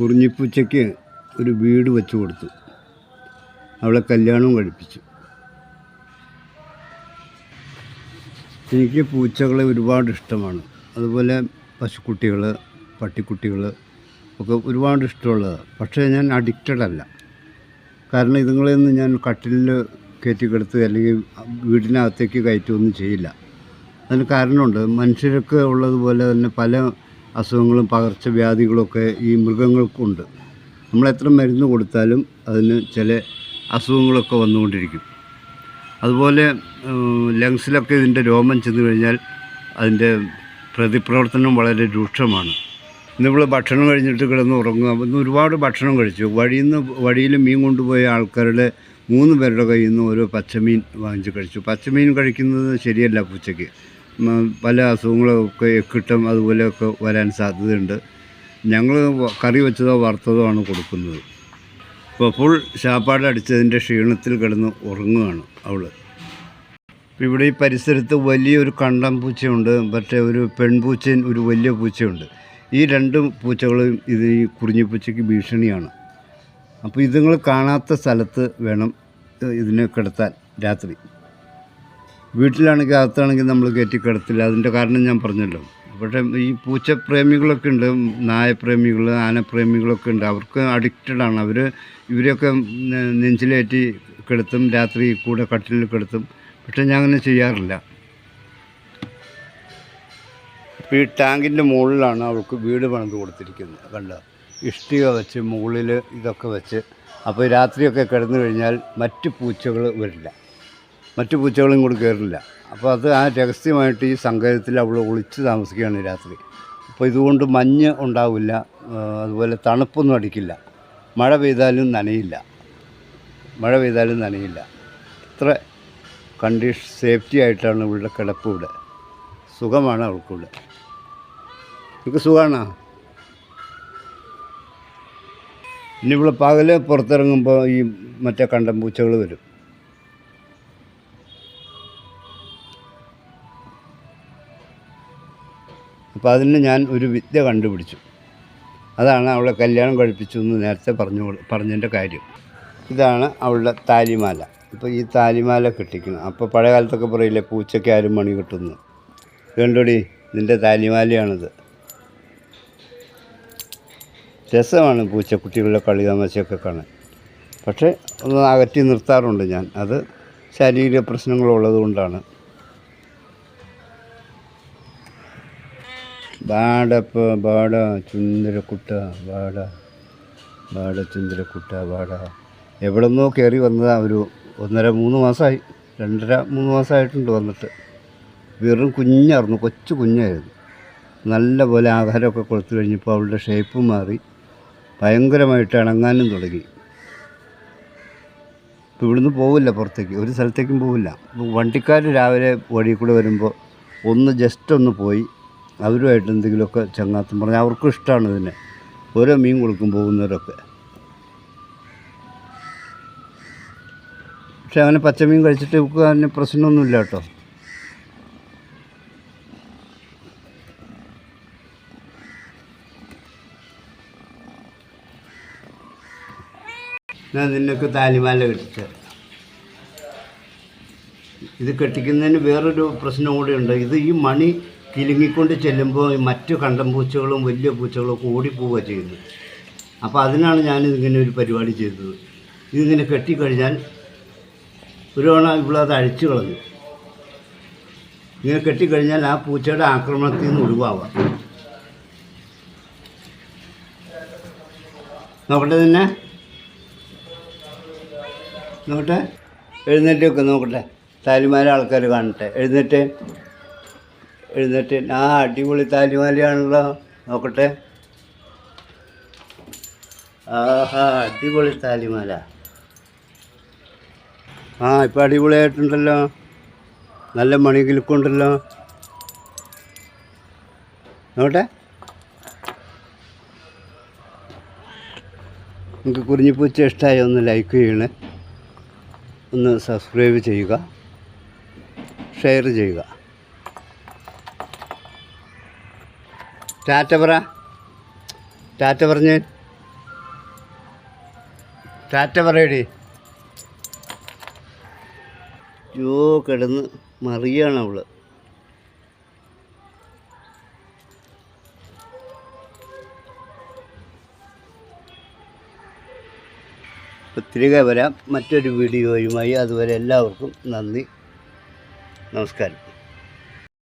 കുറിഞ്ഞിപ്പൂച്ചയ്ക്ക് ഒരു വീട് വെച്ചു കൊടുത്തു. അവളെ കല്യാണവും കഴിപ്പിച്ചു. എനിക്ക് പൂച്ചകളെ ഒരുപാട് ഇഷ്ടമാണ്. അതുപോലെ പശുക്കുട്ടികൾ പട്ടിക്കുട്ടികൾ ഒക്കെ ഒരുപാട് ഇഷ്ടമുള്ളതാണ് പക്ഷേ ഞാൻ അഡിക്റ്റഡ് അല്ല. കാരണം ഇതുങ്ങളെയൊന്നും ഞാൻ കട്ടിലിൽ കയറ്റിക്കെടുത്ത് അല്ലെങ്കിൽ വീടിനകത്തേക്ക് കയറ്റുമൊന്നും ചെയ്യില്ല. അതിന് കാരണമുണ്ട്. മനുഷ്യർക്ക് ഉള്ളതുപോലെ തന്നെ പല അസുഖങ്ങളും പകർച്ചവ്യാധികളൊക്കെ ഈ മൃഗങ്ങൾക്കുണ്ട്. നമ്മളെത്ര മരുന്ന് കൊടുത്താലും അതിന് ചില അസുഖങ്ങളൊക്കെ വന്നുകൊണ്ടിരിക്കും. അതുപോലെ ലങ്സിലൊക്കെ ഇതിന്റെ രോമം ചെന്ന് കഴിഞ്ഞാൽ അതിന്റെ പ്രതിപ്രവർത്തനം വളരെ രൂക്ഷമാണ്. നമ്മൾ ഭക്ഷണം കഴിഞ്ഞിട്ട് കിടന്ന് ഉറങ്ങുക. ഇന്ന് ഒരുപാട് ഭക്ഷണം കഴിച്ചു. വഴിയിൽ നിന്ന് വഴിയിൽ മീൻ കൊണ്ടുപോയ ആൾക്കാരുടെ മൂന്ന് പേരുടെ കയ്യിൽ നിന്ന് ഓരോ പച്ചമീൻ വാങ്ങിച്ച് കഴിച്ചു. പച്ചമീൻ കഴിക്കുന്നത് ശരിയല്ല പൂച്ചയ്ക്ക്. പല അസുഖങ്ങളൊക്കെ എക്കിട്ടം അതുപോലെയൊക്കെ വരാൻ സാധ്യതയുണ്ട്. ഞങ്ങൾ കറി വെച്ചതോ വറുത്തതോ ആണ് കൊടുക്കുന്നത്. ഇപ്പോൾ ഫുൾ ശാപ്പാട് അടിച്ചതിന്റെ ക്ഷീണത്തിൽ കിടന്ന് ഉറങ്ങുകയാണ് അവൾ ഇവിടെ ഈ പരിസരത്ത് വലിയൊരു കണ്ടം പൂച്ചയുണ്ട് മറ്റേ ഒരു പെൺപൂച്ചയും ഒരു വലിയ പൂച്ചയുണ്ട്. ഈ രണ്ട് പൂച്ചകളും ഇത് ഈ കുറിഞ്ഞിപ്പൂച്ചയ്ക്ക് ഭീഷണിയാണ്. അപ്പോൾ ഇതുങ്ങൾ കാണാത്ത സ്ഥലത്ത് വേണം ഇതിനെ കിടത്താൻ രാത്രി. വീട്ടിലാണെങ്കിൽ അകത്താണെങ്കിൽ നമ്മൾ കയറ്റി കിടത്തില്ല. അതിന്റെ കാരണം ഞാൻ പറഞ്ഞല്ലോ. പക്ഷേ ഈ പൂച്ചപ്രേമികളൊക്കെ ഉണ്ട് നായപ്രേമികൾ ആനപ്രേമികളൊക്കെ ഉണ്ട്. അവർക്ക് അഡിക്റ്റഡ് ആണ്. അവർ ഇവരെയൊക്കെ നെഞ്ചിലേറ്റി കിടത്തും രാത്രി കൂടെ കട്ടിലിൽ കിടത്തും. പക്ഷെ ഞാൻ അങ്ങനെ ചെയ്യാറില്ല. ഈ ടാങ്കിന്റെ മുകളിലാണ് അവൾക്ക് വീട് പണിത് കൊടുത്തിരിക്കുന്നത്. കണ്ട? ഇഷ്ടിക വെച്ച് മുകളിൽ ഇതൊക്കെ വെച്ച്. അപ്പോൾ രാത്രിയൊക്കെ കിടന്നു കഴിഞ്ഞാൽ മറ്റ് പൂച്ചകൾ വരില്ല. മറ്റു പൂച്ചകളും കൂടി കയറില്ല. അപ്പോൾ അത് ആ രഹസ്യമായിട്ട് ഈ സങ്കേതത്തിൽ അവൾ ഒളിച്ച് താമസിക്കുകയാണ് രാത്രി. അപ്പോൾ ഇതുകൊണ്ട് മഞ്ഞ് ഉണ്ടാവില്ല അതുപോലെ തണുപ്പൊന്നും അടിക്കില്ല. മഴ പെയ്താലും നനയില്ല. മഴ പെയ്താലും നനയില്ല. ഇത്ര കണ്ടീഷൻ സേഫ്റ്റി ആയിട്ടാണ് ഇവളുടെ കിടപ്പ് ഇവിടെ. സുഖമാണ് അവൾക്കിവിടെ. എനിക്ക് സുഖമാണോ ഇനി ഇവിടെ പകൽ പുറത്തിറങ്ങുമ്പോൾ ഈ മറ്റേ കണ്ടം പൂച്ചകൾ വരും. അപ്പോൾ അതിന് ഞാൻ ഒരു വിദ്യ കണ്ടുപിടിച്ചു. അതാണ് അവളെ കല്യാണം കഴിപ്പിച്ചു എന്ന് നേരത്തെ പറഞ്ഞു പറഞ്ഞതിന്റെ കാര്യം. ഇതാണ് അവളുടെ താലിമാല. ഇപ്പോൾ ഈ താലിമാല കെട്ടിക്കണം. അപ്പോൾ പഴയ കാലത്തൊക്കെ പറയില്ലേ പൂച്ചയ്ക്ക് ആരും മണി കിട്ടുന്നു. കണ്ടോടി നിന്റെ താലിമാലയാണിത്. രസമാണ് പൂച്ചക്കുട്ടികളുടെ കളി തമാശയൊക്കെ കാണാൻ. പക്ഷേ ഒന്ന് അകറ്റി നിർത്താറുണ്ട് ഞാൻ. അത് ശാരീരിക പ്രശ്നങ്ങളുള്ളത് കൊണ്ടാണ് ബാടപ്പ ബാട ചുന്ദരക്കുട്ട ബാട ബാട ചുന്ദരക്കുട്ട ബാട. എവിടെ നിന്നോ കയറി വന്നതാ ഒരു ഒന്നര മൂന്ന് മാസമായി രണ്ടര മൂന്ന് മാസമായിട്ടുണ്ട് വന്നിട്ട്. വെറും കുഞ്ഞായിരുന്നു കൊച്ചു കുഞ്ഞായിരുന്നു. നല്ല പോലെ ആഹാരമൊക്കെ കൊടുത്തു കഴിഞ്ഞപ്പോൾ അവളുടെ ഷേപ്പ് മാറി. ഭയങ്കരമായിട്ട് ഇണങ്ങാനും തുടങ്ങി. ഇപ്പോൾ ഇവിടുന്ന് പോവില്ല പുറത്തേക്ക്. ഒരു സ്ഥലത്തേക്കും പോവില്ല. വണ്ടിക്കാർ രാവിലെ വഴി കൂടെ വരുമ്പോൾ ഒന്ന് ജസ്റ്റ് ഒന്ന് പോയി. അവരുമായിട്ട് എന്തെങ്കിലുമൊക്കെ ചങ്ങാത്തം പറഞ്ഞാൽ അവർക്കും ഇഷ്ടമാണ് ഇതിനെ. ഓരോ മീൻ കൊടുക്കും പോകുന്നവരൊക്കെ. പക്ഷെ അവനെ പച്ചമീൻ കഴിച്ചിട്ട് ഇവർക്ക് അതിന് പ്രശ്നമൊന്നുമില്ല കേട്ടോ. ഞാൻ നിന്നൊക്കെ താലിമാല കെട്ടിച്ച. ഇത് കെട്ടിക്കുന്നതിന് വേറൊരു പ്രശ്നം കൂടിയുണ്ട് ഇത് ഈ മണി കിലുങ്ങിക്കൊണ്ട് ചെല്ലുമ്പോൾ മറ്റു കണ്ടം പൂച്ചകളും വലിയ പൂച്ചകളും ഒക്കെ ഓടിപ്പോവുക ചെയ്യുന്നത്. അപ്പോൾ അതിനാണ് ഞാനിതിങ്ങനെ ഒരു പരിപാടി ചെയ്തത്. ഇതിങ്ങനെ കെട്ടിക്കഴിഞ്ഞാൽ ഒരു തവണ ഇവിടെ അത് അഴിച്ചു കളഞ്ഞു. ഇങ്ങനെ കെട്ടിക്കഴിഞ്ഞാൽ ആ പൂച്ചയുടെ ആക്രമണത്തിൽ നിന്ന് ഒഴിവാവാം. നോക്കട്ടെ തന്നെ നോക്കട്ടെ. എഴുന്നേറ്റ് നോക്കട്ടെ. താലിമാല ആൾക്കാർ കാണട്ടെ. എഴുന്നേറ്റ്. എഴുന്നേറ്റ്. ആ അടിപൊളി താലിമാലയാണല്ലോ. നോക്കട്ടെ. ആഹാ അടിപൊളി താലിമാല. ആ ഇപ്പം അടിപൊളിയായിട്ടുണ്ടല്ലോ. നല്ല മണി കിലുക്കുണ്ടല്ലോ. നോക്കട്ടെ. നിങ്ങൾക്ക് കുറിഞ്ഞിപ്പൂച്ച ഇഷ്ടമായി ഒന്ന് ലൈക്ക് ചെയ്യണേ. ഒന്ന് സബ്സ്ക്രൈബ് ചെയ്യുക. ഷെയർ ചെയ്യുക. ടാറ്റ പറ. ടാറ്റ പറഞ്ഞ്. ടാറ്റ പറയടി. യോ കിടന്ന് മറിയാണ് അവൾ. തിരികെ വരാം. മറ്റൊരു വീഡിയോയുമായി അതുവരെ എല്ലാവർക്കും നന്ദി. നമസ്കാരം.